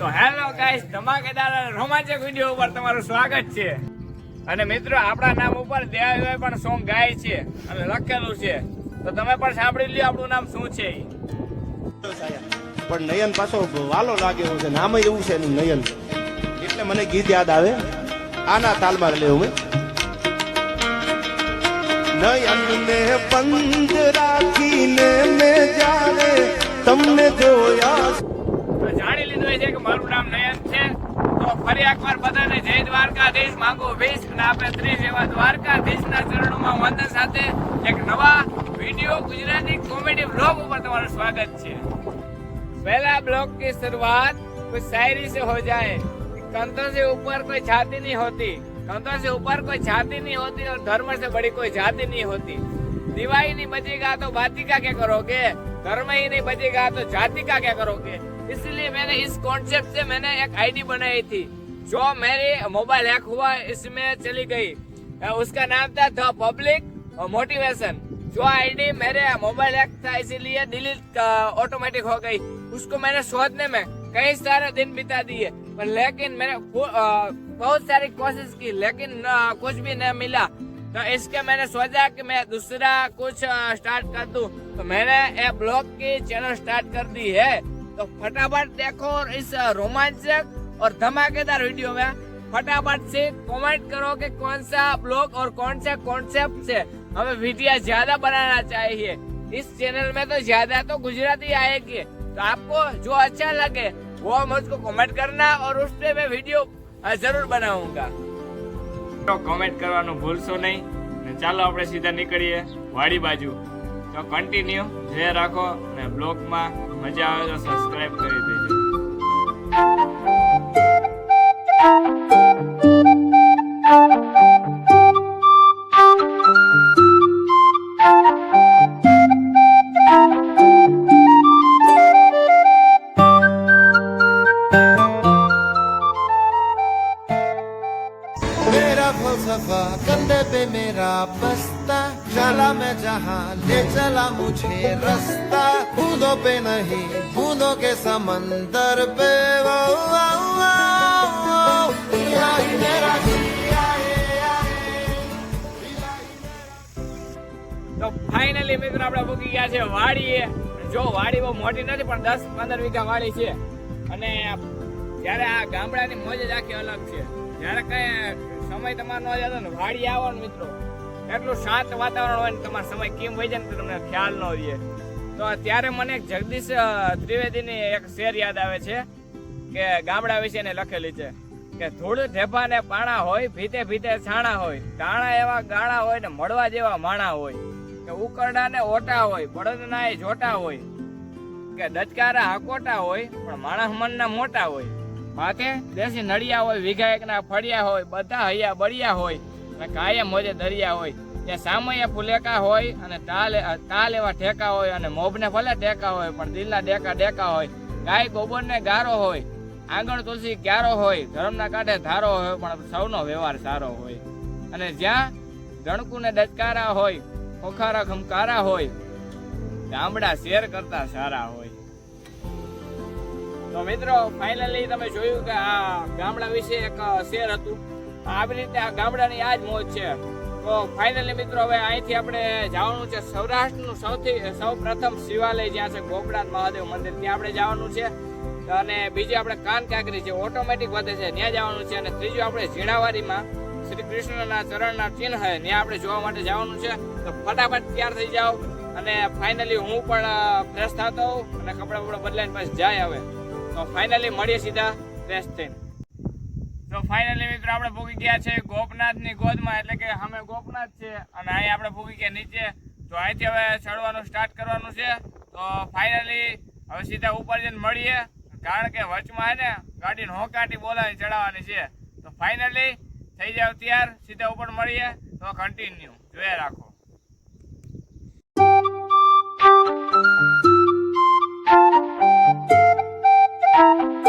તો hello guys ધમાકેદાર રોમાંચક વીડિયો ઉપર તમારું સ્વાગત છે. અને મિત્રો, આપણા નામ ઉપર દેવાભાઈ પણ સોંગ ગાય છે અને લખેલું છે. તો તમે પણ સાંભળી લ્યો, આપણું નામ શું છે. પણ નયન પાછો વાલો લાગે એવું છે, નામ એવું છે એનું નયન. એટલે મને ગીત યાદ આવે. આના તાલમાં લેવું નયન ને બંધ રાખીને મેં જાણે તમને જોયા જાણી લીધું છે કે મારું નામ નયન છે તો ફરી એકવાર બધાને જય દ્વારકાધીશ માંગુ ભીશ અને આપણે ત્રીસ એવા દ્વારકાધીશના ચરણોમાં વંદન સાથે એક નવા વિડીયો ગુજરાતી કોમેડી બ્લોગ ઉપર તમારું સ્વાગત છે पहला ब्लॉग की शुरुआत कुछ शायरी से हो जाए कंधों से ऊपर कोई छाती नहीं होती कंधों से ऊपर कोई छाती नहीं होती और धर्म से बड़ी कोई जाति नहीं होती दिवाई नहीं बचेगा तो बाती का क्या करोगे धर्म ही नहीं बचेगा तो जाति का क्या करोगे इसलिए मैंने इस कॉन्सेप्ट से मैंने एक आईडी बनाई थी। जो मेरी मोबाइल हैक हुआ, इसमें चली गई। उसका नाम था द पब्लिक मोटिवेशन जो आईडी मेरे मोबाइल हैक था, इसीलिए डिलीट ऑटोमेटिक हो गई। उसको मैंने शोधने में कई सारे दिन बिता दिए। पर लेकिन मैंने बहुत सारी कोशिश की, लेकिन कुछ भी नहीं मिला। तो इसके मैंने सोचा कि मैं दूसरा कुछ स्टार्ट कर दूँ। तो मैंने ब्लॉग की चैनल स्टार्ट कर दी है। तो फटाफट देखो और इस अ, रोमांचक और धमाकेदार वीडियो में फटाफट से कमेंट करो कि कौन सा ब्लॉग और कौन सा कॉन्सेप्ट से हमें वीडियो ज्यादा बनाना चाहिए इस चैनल में तो ज्यादा तो गुजराती आएगी तो आपको जो अच्छा लगे वो मुझको कमेंट करना और उस पे मैं वीडियो अ, जरूर बनाऊंगा તો કમેન્ટ કરવાનું ભૂલશો નહીં ને ચાલો આપણે સીધા નીકળીએ વાડી બાજુ તો કન્ટિન્યુ જે રાખો અને બ્લોગમાં મજા આવે તો સબસ્ક્રાઇબ કરી દેજો. चला मुझे रास्ता बूंदों पे नहीं बूंदों के समंदर पे वो, वो, वो, वो, पिया ही मेरा जिया है, તો ફાઇનલી મિત્રો આપણે પૂકી ગયા છે વાડીએ જો વાડી બહુ મોટી નથી પણ દસ પંદર વીઘા વાડી છે અને જ્યારે આ ગામડાની મોજ જ આખી અલગ છે જ્યારે કઈ સમય તમારો ન જતો ને વાડી આવો ને મિત્રો એટલું શાંત વાતાવરણ હોય ને તમારો સમય કેમ વહી જાય ને તમને ખ્યાલ ન હોય તો ત્યારે મને જગદીશ ત્રિવેદીની એક શેર યાદ આવે છે કે ગામડા વિશે ને લખેલી છે કે ધૂળ, ઢેફા ને પાણા હોય, ભીતે ભીતે છાણા હોય. ટાણા એવા ગાળા હોય ને મળવા જેવા માણા હોય. કે ઉકરડા ને ઓટા હોય, બળદ ના જોટા હોય. કે દચકારા હાકોટા હોય, પણ માણસ મનના મોટા હોય. માથે દેશી નડિયા હોય, વિઘાયકના ફળિયા હોય, બધા હૈયા બળિયા હોય. અને કાયમ મોજે દરિયા હોય. ત્યાં સામૈયા ફુલેકા હોય અને તાલ તાલ એવા ઠેકા હોય અને મોભને ભલે ટેકા હોય, પણ દિલના ડેકા ડેકા હોય. ગાય ગોબરને ગારો હોય, આંગણ તુલસી ક્યારો હોય, ધર્મના કાંઠે ધારો હોય, પણ સૌનો વ્યવહાર સારો હોય. અને જ્યાં ગણકુને ડચકારા હોય, ખોખારા ખમકારા હોય, ગામડા શેર કરતા સારા હોય. તો મિત્રો ફાઇનલી તમે જોયું કે આ ગામડા વિશે એક શેર હતું. આવી રીતે આ ગામડાની આ જ મોજ છે. તો ફાઇનલી મિત્રો, હવે અહીંથી આપણે જવાનું છે સૌરાષ્ટ્રનું સૌથી સૌ પ્રથમ શિવાલય જ્યાં છે ગોપનાથ મહાદેવ મંદિર. ત્યાં આપણે જવાનું છે. અને બીજી આપણે કાન કાંકરી છે ઓટોમેટિક વધે છે. ત્યાં જવાનું છે. અને ત્રીજું આપણે ઝીણાવારીમાં શ્રી કૃષ્ણના ચરણના ચિહ્ન છે. ત્યાં આપણે જોવા માટે જવાનું છે. તો ફટાફટ તૈયાર થઈ જાઓ. અને ફાઇનલી હું પણ ફ્રેશ થતો હોઉં અને કપડાં બપડા બદલાઈને પછી જાય હવે. તો ફાઇનલી મળીએ સીધા. ફ્રેશ થઈને તો ફાઇનલી મિત્રો આપણે ભૂગી ગયા છે ગોપનાથની ગોદમાં, એટલે કે અમે ગોપનાથ છે અને અહીં આપણે ભૂગી ગયા નીચે. તો અહીંથી હવે ચડવાનું સ્ટાર્ટ કરવાનું છે, તો ફાઇનલી હવે સીધા ઉપર જઈને મળીએ. કારણ કે વચમાં હે ને, ગાડીને હોંકાટી બોલાવી ચડાવવાની છે. તો ફાઇનલી થઈ જાવ ત્યાર, સીધા ઉપર મળીએ, તો કન્ટિન્યુ જોયા રાખો. thank you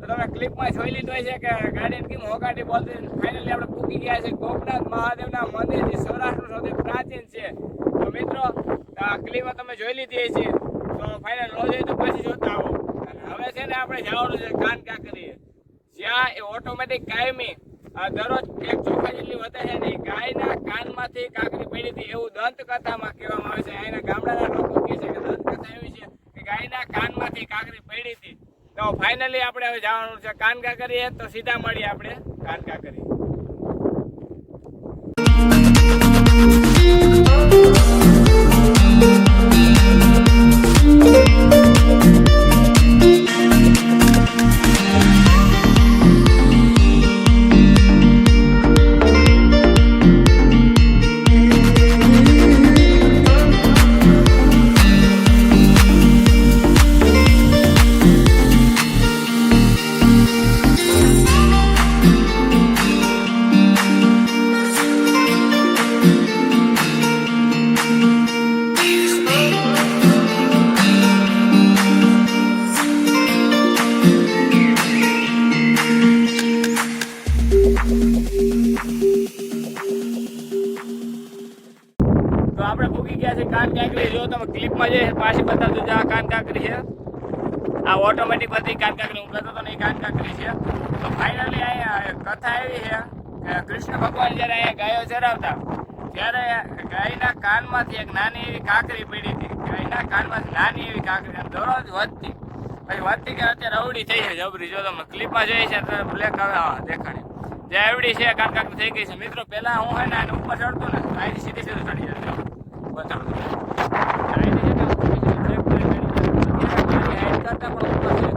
છે કે ગાડી કેમ હોગાડી બોલતી ફાઇનલી આપણે પૂકી ગયા છે ગોપનાથ મહાદેવના મંદિર જે સૌરાષ્ટ્ર સૌથી પ્રાચીન છે. તો મિત્રો આ ક્લિપમાં તમે જોઈ લીધી છે તો ફાઇનલ નો જોઈએ તો પાછી જોતા આવો. અને હવે છે ને આપણે જવાનું છે કાન કાકરીએ જ્યાં એ ઓટોમેટિક કાયમી દરરોજ એક ચોખા જેટલી વધે છે ને ગાયના કાનમાંથી કાકરી પડી હતી એવું દંતકથામાં કહેવામાં આવે છે. અહીંના ગામડાના લોકો કહે છે કે દંતકથા એવી છે કે ગાયના કાનમાંથી કાકરી તો ફાઇનલી આપણે હવે જવાનું છે કાનકા કરીએ તો સીધા મળીએ આપણે કાનકા કાકરી ક્લિપમાં જે પાછી બતાવજો જો આ કાનકાકરી છે આ ઓટોમેટિક બધી કાનકાકરી હું કહેતો હતો એ કાનકાકરી છે. તો ફાઇનલી અહીંયા કથા એવી છે કે કૃષ્ણ ભગવાન જ્યારે અહીંયા ગાયો ચરાવતા, ત્યારે ગાયના કાનમાંથી એક નાની એવી કાકરી પડી હતી. ગાયના કાનમાંથી નાની એવી કાકરી દરરોજ વધતી. પછી વધતી કે અત્યારે અવડી થઈ છે જબરી. જો તમે ક્લિપમાં જોઈ છે તો બ્લેક આવે. હા દેખાણી જે આવડી છે, કાન કાકરી થઈ ગઈ છે. મિત્રો, પહેલા હું હે ને એને ઉપર ચડતો ને અહીંથી સીધી સીધું ચડી જતો બતાડું અહીંથી છે ને ઉપર સીધી check કરી કરી. અત્યારે મારી height કરતાં પણ ઉપર છે.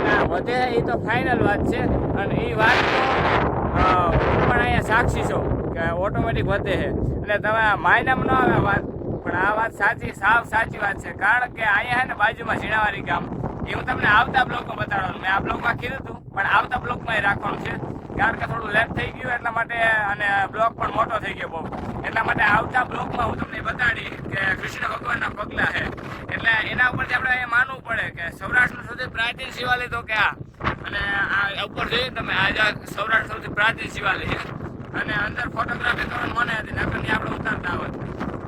અને આ વધે એ તો ફાઇનલ વાત છે. અને એ વાત તો હું પણ અહીંયા સાક્ષી છું કે ઓટોમેટિક વધે છે. એટલે તમે માયનામાં ન આવે વાત, પણ આ વાત સાચી, સાવ સાચી વાત છે. કારણ કે અહીંયા છે ને બાજુમાં ઝીણાવારી ગામ. એ હું તમને આવતા બ્લોકમાં બતાડવાનું મેં આ બ્લોકમાં કીધું હતું, પણ આવતા બ્લોકમાં એ રાખવાનું છે. કારણ કે થોડું લેટ થઈ ગયું એટલા માટે અને બ્લોક પણ મોટો થઈ ગયો બહુ. એટલા માટે આવતા બ્લોકમાં હું તમને બતાડી કે કૃષ્ણ ભગવાનના પગલા છે. એટલે એના ઉપરથી આપણે એ માનવું પડે કે સૌરાષ્ટ્રનું સૌથી પ્રાચીન શિવાલય તો ક્યાં? અને આ ઉપર જોઈએ તમે આજે સૌરાષ્ટ્ર સૌથી પ્રાચીન શિવાલય છે. અને અંદર ફોટોગ્રાફી કરવાની મને હતી નકરની આપણે ઉતારતા હોત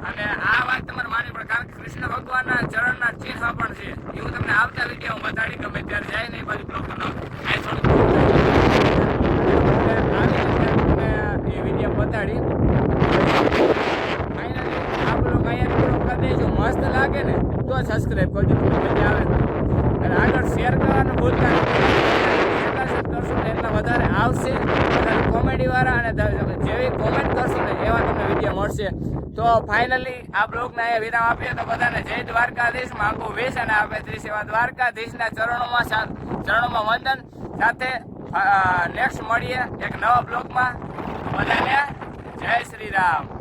અને આ વાત તમારે માનવી પડે, કારણ કે કૃષ્ણ ભગવાનના ચરણના ચિહ્ન પણ છે. એ હું તમને આવતા વીડિયો બતાડી ગમે ત્યારે જાય ને એ બાજુ બ્લોક બનાવો આ થોડુંક આવી રીતે તમને એ વીડિયો બતાડી ફાઇનલી આ બ્લોગ અહીંયા પૂરો કરી દેજો મસ્ત લાગે ને તો સબસ્ક્રાઇબ કરજો તમને મજા આવે ને તો. અને આગળ શેર કરવાનું ભૂલતા નહીં જેટલા શેર કરશો ને એટલા વધારે આવશે વધારે વાળા અને જેવી કોમેન્ટ કરશો ને એવા તમને વીડિયો મળશે. તો ફાઇનલી આ બ્લોગને અહીંયા વિરામ આપીએ તો બધાને જય દ્વારકાધીશ. માંગુ વેશ અને આપે ત્રીસ એવા દ્વારકાધીશના ચરણોમાં ચરણોમાં વંદન. સાથે નેક્સ્ટ મળીએ એક નવા બ્લોગમાં બધાને જય શ્રી રામ.